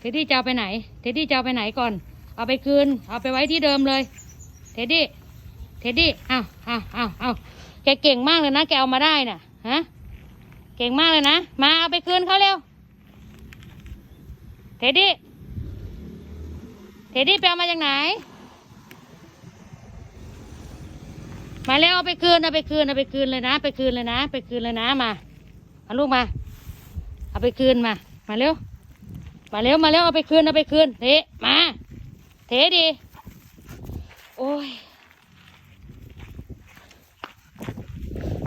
เท็ดดี้จะเอาไปไหน เท็ดดี้จะเอาไปไหนก่อน เอาไปคืน เอาไปไว้ที่เดิมเลย เท็ดดี้ เท็ดดี้อ้าวอ้าวอ้าวอ้าวแกเก่งมากเลยนะ แกเอามาได้น่ะ ฮะ เก่งมากเลยนะ มาเอาไปคืนเขาเร็ว เท็ดดี้ เท็ดดี้ไปเอามาจากไหน มาเร็วเอาไปคืน เอาไปคืน เอาไปคืนเลยนะ ไปคืนเลยนะ ไปคืนเลยนะ มา เอาลูกมา เอาไปคืนมา มาเร็ว มาเร็วมาเร็วเอาไปคืนเอาไปคืนเทมาเทดีโอ้ย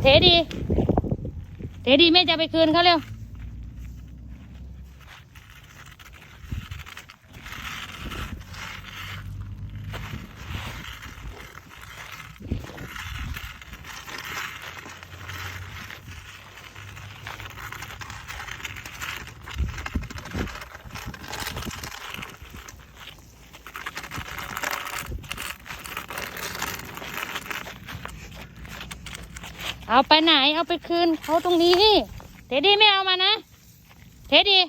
เทดีเทดีแม่จะไปคืนเขาเร็ว เอาไปไหนเอาไปคืนเขาตรงนี้เทดดี้ไม่เอามานะเทดดี้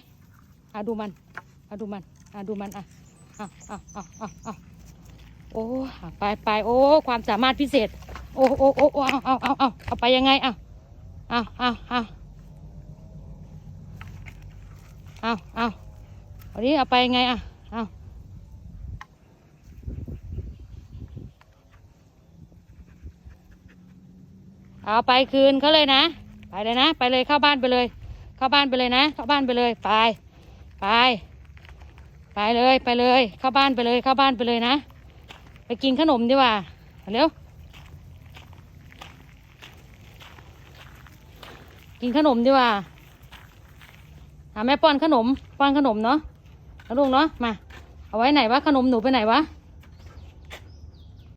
อะดูมันอะดูมันอะดูมันอะอะอะอะอะอะโอ้ไปไปโอ้ความสามารถพิเศษ โอ้โอ้โอ้เอาเอาเอาเอาเอาไปยังไงอะเอาเอาเอาเอาเอาเอานี้เอาไปยังไงอะ เอาไปคืนเขาเลยนะ ไปเลยนะ ไปเลยเข้าบ้านไปเลย เข้าบ้านไปเลยนะ เข้าบ้านไปเลย ไป ไป ไปเลยไปเลย เข้าบ้านไปเลย เข้าบ้านไปเลยนะ ไปกินขนมดีกว่าเร็ว กินขนมดีกว่าหาแม่ป้อนขนม ป้อนขนมเนาะลูกเนาะ มา เอาไว้ไหนวะ ขนมหนูไปไหนวะ